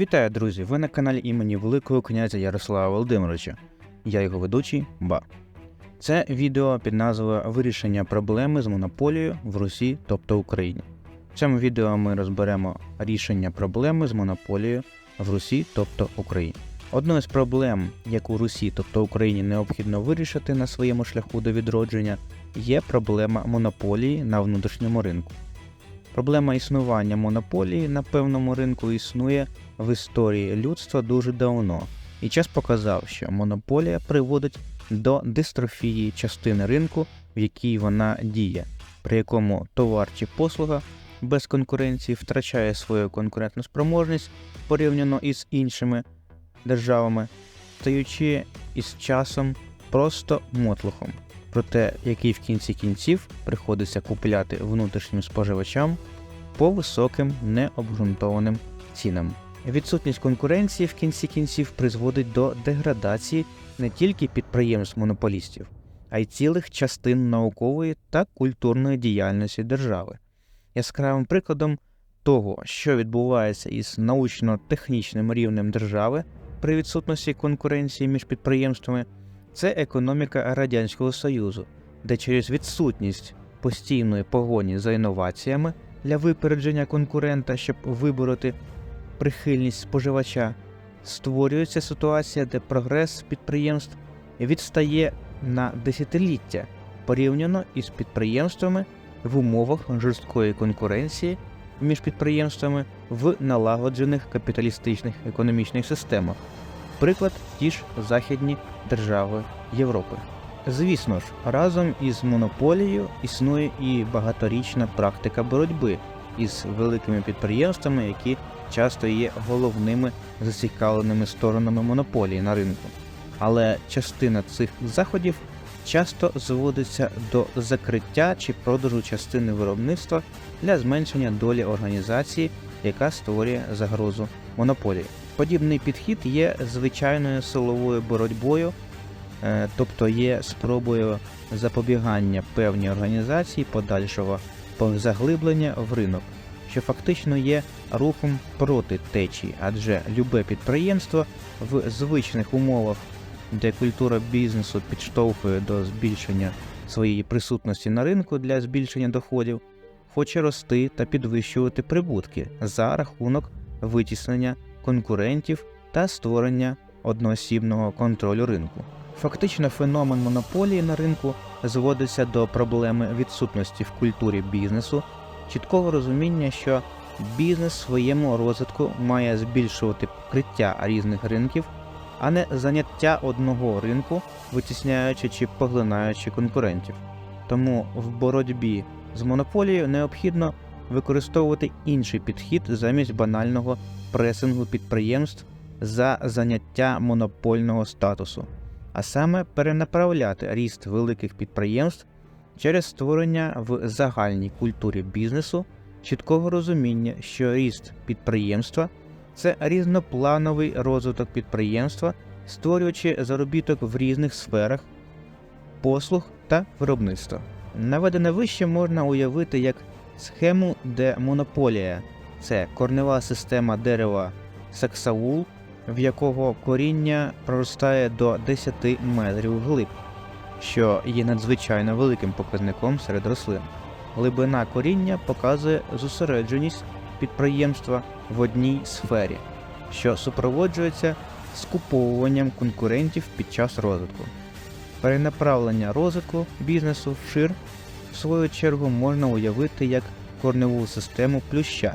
Вітаю, друзі! Ви на каналі імені Великого князя Ярослава Володимировича. Я його ведучий Ба. Це відео під назвою Вирішення проблеми з монополією в Русі, тобто Україні. В цьому відео ми розберемо рішення проблеми з монополією в Русі, тобто Україні. Одною з проблем, яку Русі, тобто Україні, необхідно вирішити на своєму шляху до відродження, є проблема монополії на внутрішньому ринку. Проблема існування монополії на певному ринку існує в історії людства дуже давно, і час показав, що монополія приводить до дистрофії частини ринку, в якій вона діє, при якому товар чи послуга без конкуренції втрачає свою конкурентну спроможність порівняно із іншими державами, стаючи із часом просто мотлухом, проте який в кінці кінців приходиться купляти внутрішнім споживачам по високим необґрунтованим цінам. Відсутність конкуренції в кінці кінців призводить до деградації не тільки підприємств-монополістів, а й цілих частин наукової та культурної діяльності держави. Яскравим прикладом того, що відбувається із научно-технічним рівнем держави при відсутності конкуренції між підприємствами, це економіка Радянського Союзу, де через відсутність постійної погоні за інноваціями для випередження конкурента, щоб вибороти прихильність споживача, створюється ситуація, де прогрес підприємств відстає на десятиліття порівняно із підприємствами в умовах жорсткої конкуренції між підприємствами в налагоджених капіталістичних економічних системах. Приклад ті ж західні держави Європи. Звісно ж, разом із монополією існує і багаторічна практика боротьби із великими підприємствами, які часто є головними зацікавленими сторонами монополії на ринку. Але частина цих заходів часто зводиться до закриття чи продажу частини виробництва для зменшення долі організації, яка створює загрозу монополії. Подібний підхід є звичайною силовою боротьбою е, тобто є спробою запобігання певній організації подальшого заглиблення в ринок, що фактично є рухом проти течії, адже любе підприємство в звичних умовах, де культура бізнесу підштовхує до збільшення своєї присутності на ринку для збільшення доходів, хоче рости та підвищувати прибутки за рахунок витіснення конкурентів та створення одноосібного контролю ринку. Фактично, феномен монополії на ринку зводиться до проблеми відсутності в культурі бізнесу, чіткого розуміння, що бізнес в своєму розвитку має збільшувати покриття різних ринків, а не заняття одного ринку, витісняючи чи поглинаючи конкурентів. Тому в боротьбі з монополією необхідно використовувати інший підхід замість банального пресингу підприємств за заняття монопольного статусу а саме перенаправляти ріст великих підприємств через створення в загальній культурі бізнесу чіткого розуміння, що ріст підприємства це різноплановий розвиток підприємства, створюючи заробіток в різних сферах послуг та виробництва. Наведене вище можна уявити як схему, де монополія це корнева система дерева саксаул в якого коріння проростає до 10 метрів глиб, що є надзвичайно великим показником серед рослин. Глибина коріння показує зосередженість підприємства в одній сфері, що супроводжується скуповуванням конкурентів під час розвитку. Перенаправлення розвитку бізнесу вшир, в свою чергу, можна уявити як корневу систему плюща,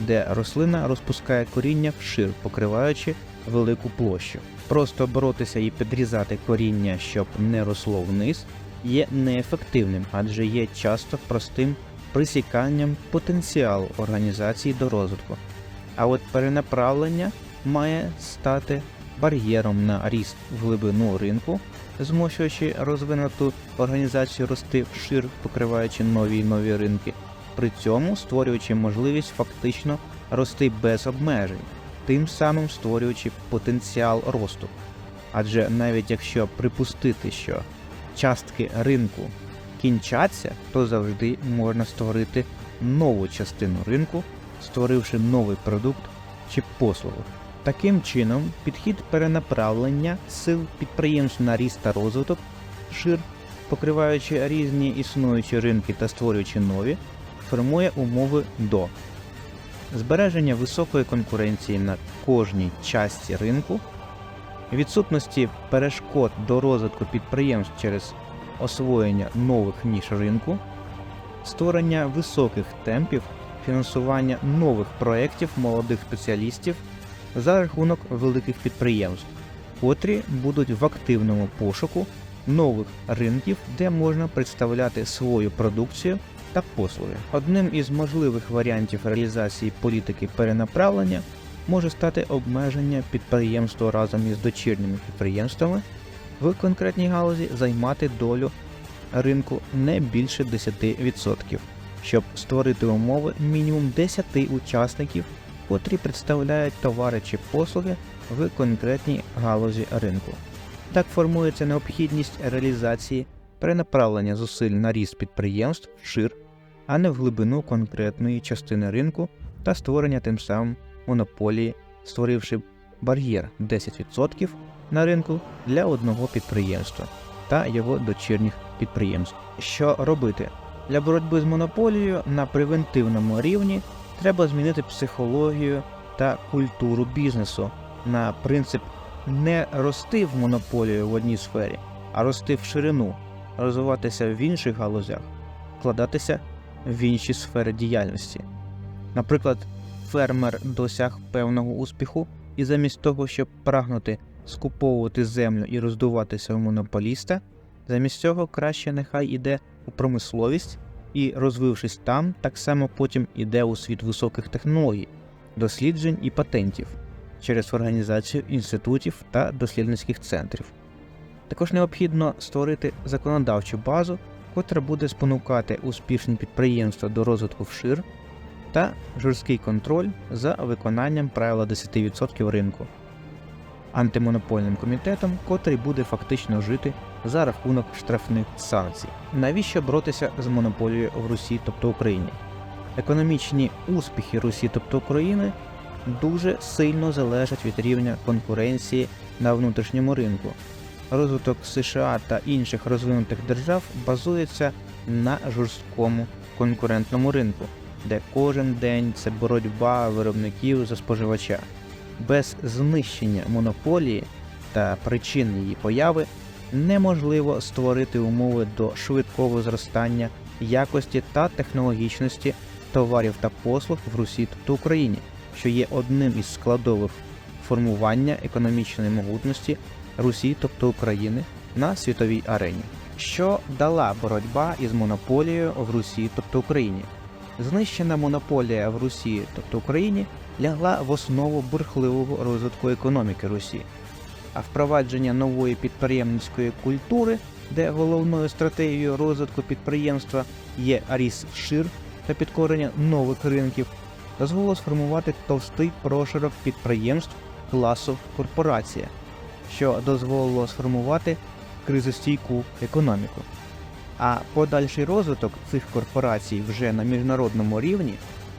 де рослина розпускає коріння вшир, покриваючи велику площу. Просто боротися і підрізати коріння, щоб не росло вниз, є неефективним, адже є часто простим присіканням потенціалу організації до розвитку. А от перенаправлення має стати бар'єром на ріст в глибину ринку, змушуючи розвинуту організацію рости вшир, покриваючи нові і нові ринки, при цьому створюючи можливість фактично рости без обмежень тим самим створюючи потенціал росту. Адже навіть якщо припустити, що частки ринку кінчаться, то завжди можна створити нову частину ринку, створивши новий продукт чи послугу. Таким чином, підхід перенаправлення сил підприємств на ріст та розвиток шир, покриваючи різні існуючі ринки та створюючи нові, формує умови до збереження високої конкуренції на кожній часті ринку, відсутності перешкод до розвитку підприємств через освоєння нових ніж ринку, створення високих темпів фінансування нових проєктів молодих спеціалістів за рахунок великих підприємств, котрі будуть в активному пошуку нових ринків, де можна представляти свою продукцію та послуги. Одним із можливих варіантів реалізації політики перенаправлення може стати обмеження підприємства разом із дочірніми підприємствами в конкретній галузі займати долю ринку не більше 10%, щоб створити умови мінімум 10 учасників, котрі представляють товари чи послуги в конкретній галузі ринку. Так формується необхідність реалізації перенаправлення зусиль на ріст підприємств шир, а не в глибину конкретної частини ринку та створення тим самим монополії, створивши бар'єр 10% на ринку для одного підприємства та його дочірніх підприємств. Що робити? Для боротьби з монополією на превентивному рівні треба змінити психологію та культуру бізнесу на принцип не рости в монополію в одній сфері, а рости в ширину, розвиватися в інших галузях, вкладатися в інші сфери діяльності. Наприклад, фермер досяг певного успіху, і замість того, щоб прагнути скуповувати землю і роздуватися у монополіста, замість цього краще нехай іде у промисловість і, розвившись там, так само потім іде у світ високих технологій, досліджень і патентів через організацію інститутів та дослідницьких центрів. Також необхідно створити законодавчу базу, котра буде спонукати успішні підприємства до розвитку вшир та жорсткий контроль за виконанням правила 10% ринку антимонопольним комітетом, котрий буде фактично жити за рахунок штрафних санкцій. Навіщо боротися з монополією в Русі, тобто Україні? Економічні успіхи Русі, тобто України, дуже сильно залежать від рівня конкуренції на внутрішньому ринку. Розвиток США та інших розвинутих держав базується на жорсткому конкурентному ринку, де кожен день це боротьба виробників за споживача. Без знищення монополії та причин її появи неможливо створити умови до швидкого зростання якості та технологічності товарів та послуг в Русі та Україні, що є одним із складових формування економічної могутності Русі, тобто України, на світовій арені. Що дала боротьба із монополією в Русі, тобто Україні? Знищена монополія в Русі, тобто Україні, лягла в основу бурхливого розвитку економіки Русі, а впровадження нової підприємницької культури, де головною стратегією розвитку підприємства є ріст шир та підкорення нових ринків, дозволило сформувати товстий проширок підприємств класу корпорація, що дозволило сформувати кризостійку економіку. А подальший розвиток цих корпорацій вже на міжнародному рівні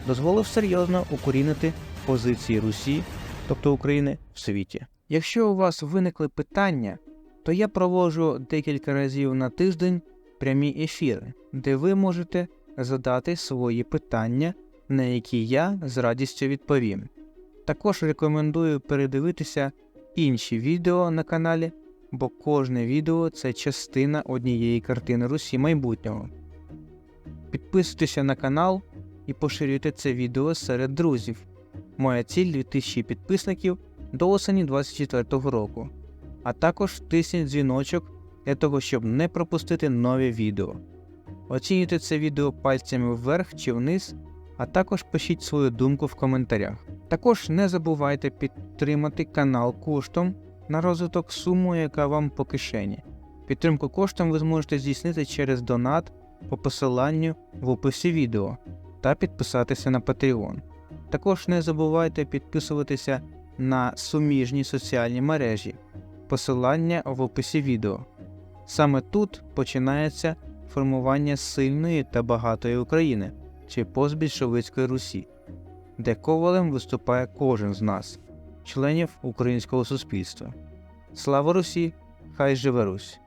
дозволив серйозно укорінити позиції Русі, тобто України, в світі. Якщо у вас виникли питання, то я проводжу декілька разів на тиждень прямі ефіри, де ви можете задати свої питання, на які я з радістю відповім. Також рекомендую передивитися інші відео на каналі, бо кожне відео це частина однієї картини Русі майбутнього. Підписуйтеся на канал і поширюйте це відео серед друзів. Моя ціль 2000 підписників до осені 2024 року, а також тисніть дзвіночок для того, щоб не пропустити нові відео. Оцінюйте це відео пальцями вверх чи вниз, а також пишіть свою думку в коментарях. Також не забувайте підтримати канал коштом на розвиток сумою, яка вам по кишені. Підтримку коштом ви зможете здійснити через донат по посиланню в описі відео та підписатися на Patreon. Також не забувайте підписуватися на суміжні соціальні мережі, посилання в описі відео. Саме тут починається формування сильної та багатої України чи постбільшовицької Русі, де ковалем виступає кожен з нас, членів українського суспільства. Слава Русі! Хай живе Русь!